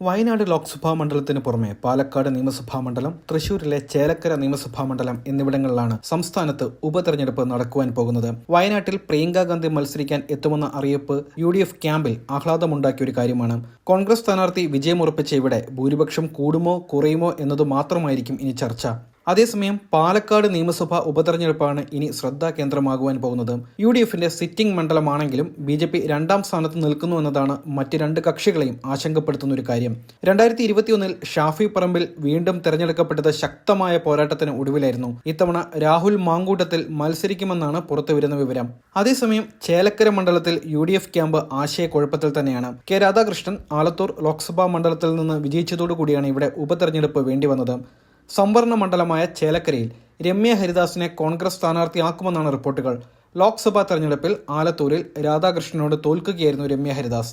വയനാട് ലോക്സഭാ മണ്ഡലത്തിന് പുറമെ പാലക്കാട് നിയമസഭാ മണ്ഡലം തൃശൂരിലെ ചേലക്കര നിയമസഭാ മണ്ഡലം എന്നിവിടങ്ങളിലാണ് സംസ്ഥാനത്ത് ഉപതെരഞ്ഞെടുപ്പ് നടക്കുവാൻ പോകുന്നത്. വയനാട്ടിൽ പ്രിയങ്ക ഗാന്ധി മത്സരിക്കാൻ എത്തുമെന്ന അറിയിപ്പ് യു ഡി എഫ് ക്യാമ്പിൽ ആഹ്ലാദമുണ്ടാക്കിയ ഒരു കാര്യമാണ്. കോൺഗ്രസ് സ്ഥാനാർത്ഥി വിജയമുറപ്പിച്ച ഇവിടെ ഭൂരിപക്ഷം കൂടുമോ കുറയുമോ എന്നതു മാത്രമായിരിക്കും ഇനി ചർച്ച. അതേസമയം പാലക്കാട് നിയമസഭാ ഉപതെരഞ്ഞെടുപ്പാണ് ഇനി ശ്രദ്ധാകേന്ദ്രമാകുവാൻ പോകുന്നത്. യു ഡി എഫിന്റെ സിറ്റിംഗ് മണ്ഡലമാണെങ്കിലും ബി ജെ പി രണ്ടാം സ്ഥാനത്ത് നിൽക്കുന്നു എന്നതാണ് മറ്റ് രണ്ട് കക്ഷികളെയും ആശങ്കപ്പെടുത്തുന്ന ഒരു കാര്യം. രണ്ടായിരത്തി ഇരുപത്തിയൊന്നിൽ ഷാഫി പറമ്പിൽ വീണ്ടും തെരഞ്ഞെടുക്കപ്പെട്ടത് ശക്തമായ പോരാട്ടത്തിന് ഒടുവിലായിരുന്നു. ഇത്തവണ രാഹുൽ മാങ്കൂട്ടത്തിൽ മത്സരിക്കുമെന്നാണ് പുറത്തുവരുന്ന വിവരം. അതേസമയം ചേലക്കര മണ്ഡലത്തിൽ യു ഡി എഫ് ക്യാമ്പ് ആശയക്കുഴപ്പത്തിൽ തന്നെയാണ്. കെ രാധാകൃഷ്ണൻ ആലത്തൂർ ലോക്സഭാ മണ്ഡലത്തിൽ നിന്ന് വിജയിച്ചതോടുകൂടിയാണ് ഇവിടെ ഉപതെരഞ്ഞെടുപ്പ് വേണ്ടിവന്നത്. സംവരണ മണ്ഡലമായ ചേലക്കരയിൽ രമ്യ ഹരിദാസിനെ കോൺഗ്രസ് സ്ഥാനാർത്ഥിയാക്കുമെന്നാണ് റിപ്പോർട്ടുകൾ. ലോക്സഭാ തെരഞ്ഞെടുപ്പിൽ ആലത്തൂരിൽ രാധാകൃഷ്ണനോട് തോൽക്കുകയായിരുന്നു രമ്യ ഹരിദാസ്.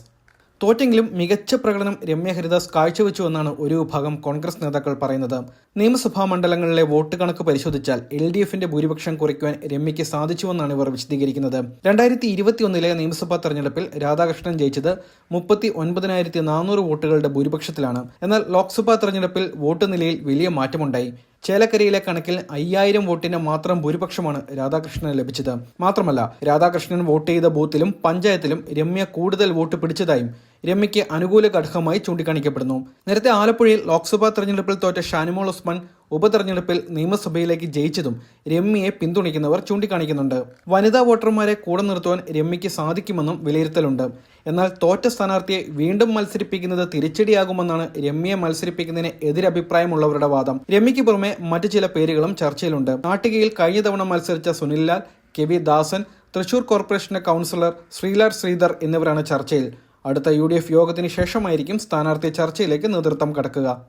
തോറ്റെങ്കിലും മികച്ച പ്രകടനം രമ്യ ഹരിദാസ് കാഴ്ചവെച്ചുവെന്നാണ് ഒരു വിഭാഗം കോൺഗ്രസ് നേതാക്കൾ പറയുന്നത്. നിയമസഭാ മണ്ഡലങ്ങളിലെ വോട്ട് കണക്ക് പരിശോധിച്ചാൽ എൽ ഡി എഫിന്റെ ഭൂരിപക്ഷം കുറയ്ക്കുവാൻ രമ്യയ്ക്ക് സാധിച്ചുവെന്നാണ് ഇവർ വിശദീകരിക്കുന്നത്. രണ്ടായിരത്തി ഇരുപത്തിയൊന്നിലെ നിയമസഭാ തെരഞ്ഞെടുപ്പിൽ രാധാകൃഷ്ണൻ ജയിച്ചത് മുപ്പത്തി ഒൻപതിനായിരത്തി നാനൂറ് വോട്ടുകളുടെ ഭൂരിപക്ഷത്തിലാണ്. എന്നാൽ ലോക്സഭാ തെരഞ്ഞെടുപ്പിൽ വോട്ട് നിലയിൽ വലിയ മാറ്റമുണ്ടായി. ചേലക്കരയിലെ കണക്കിൽ അയ്യായിരം വോട്ടിന് മാത്രം ഭൂരിപക്ഷമാണ് രാധാകൃഷ്ണന് ലഭിച്ചത്. മാത്രമല്ല രാധാകൃഷ്ണൻ വോട്ട് ചെയ്ത ബൂത്തിലും പഞ്ചായത്തിലും രമ്യ കൂടുതൽ വോട്ട് പിടിച്ചതായും രമ്യയ്ക്ക് അനുകൂല ഘടകമായി ചൂണ്ടിക്കാണിക്കപ്പെടുന്നു. നേരത്തെ ആലപ്പുഴയിൽ ലോക്സഭാ തെരഞ്ഞെടുപ്പിൽ തോറ്റ ഷാനിമോൾ ഉസ്മാൻ ഉപതെരഞ്ഞെടുപ്പിൽ നിയമസഭയിലേക്ക് ജയിച്ചതും രമ്യയെ പിന്തുണയ്ക്കുന്നവർ ചൂണ്ടിക്കാണിക്കുന്നുണ്ട്. വനിതാ വോട്ടർമാരെ കൂടെ നിർത്തുവാൻ രമ്യയ്ക്ക് സാധിക്കുമെന്നും വിലയിരുത്തലുണ്ട്. എന്നാൽ തോറ്റ സ്ഥാനാർത്ഥിയെ വീണ്ടും മത്സരിപ്പിക്കുന്നത് തിരിച്ചടിയാകുമെന്നാണ് രമ്യയെ മത്സരിപ്പിക്കുന്നതിന് എതിരഭിപ്രായമുള്ളവരുടെ വാദം. രമ്യയ്ക്ക് പുറമെ മറ്റു ചില പേരുകളും ചർച്ചയിലുണ്ട്. നാട്ടികയിൽ കഴിഞ്ഞ തവണ മത്സരിച്ച സുനിൽ ലാൽ കെ വി ദാസൻ തൃശൂർ കോർപ്പറേഷന്റെ കൗൺസിലർ ശ്രീലാൽ ശ്രീധർ എന്നിവരാണ് ചർച്ചയിൽ. അടുത്ത യു യോഗത്തിന് ശേഷമായിരിക്കും സ്ഥാനാർത്ഥി ചർച്ചയിലേക്ക് നേതൃത്വം കടക്കുക